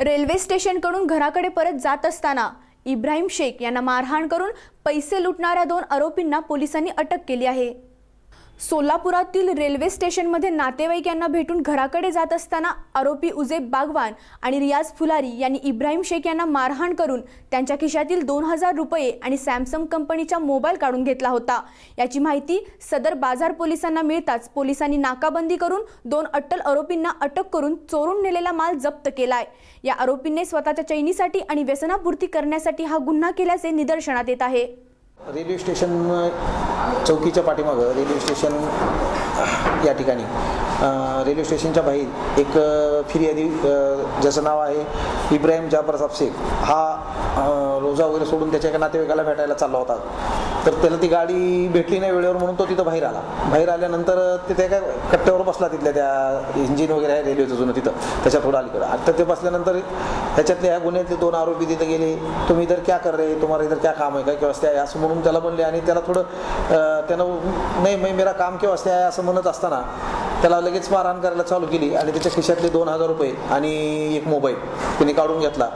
Railway स्टेशनकडून घराकडे परत जात असताना इब्राहिम शेख यांना मारहाण करून पैसे लुटणाऱ्या दोन आरोपींना पोलिसांनी अटक केली आहे. सोलापुरातील रेल्वे स्टेशनमध्ये नातेवाईक यांना भेटून घराकडे जात असताना आरोपी उजेब बागवान आणि रियाज फुलारी यांनी इब्राहिम शेख यांना मारहाण करून त्यांच्या खिशातील दोन हजार रुपये आणि सॅमसंग कंपनीचा मोबाईल काढून घेतला होता. याची माहिती सदर बाजार पोलिसांना मिळताच पोलिसांनी नाकाबंदी करून दोन अट्टल आरोपींना अटक करून चोरून नेलेला माल जप्त केलाय. या आरोपींनी स्वतःच्या चैनीसाठी आणि व्यसनापूर्ती करण्यासाठी हा गुन्हा केल्याचे निदर्शनात येत आहे. रेल्वे स्टेशन चौकीच्या पाठीमागं रेल्वे स्टेशन या ठिकाणी. रेल्वे स्टेशनच्या बाहेर एक फिर्यादी ज्याचं नाव आहे इब्राहिम जाफर शेख. हा रोजा वगैरे सोडून त्याच्या एका नातेवाईकाला भेटायला चालला होता. तर त्याला ती गाडी भेटली नाही वेळेवर म्हणून तो तिथं बाहेर आला. बाहेर आल्यानंतर तिथे एका कट्ट्यावर बसला तिथल्या त्या इंजिन वगैरे आहे रेल्वेचं जुनं तिथं. त्याच्या थोडं अलीकडं. आता ते बसल्यानंतर ह्याच्यातले ह्या गुन्ह्यातले दोन आरोपी तिथे गेले. तुम्ही इधर क्या कर रहे? तुम्हाला इधर क्या काम आहे का? किंवा असते आहे असं म्हणून त्याला म्हणले आणि त्याला थोडं त्यानं नाही मी मेरा काम किंवा असते आहे असं म्हणत असताना त्याला लगेच मारहाण करायला चालू केली आणि त्याच्या खिशातले दोन हजार रुपये आणि एक मोबाईल तिने काढून घेतला.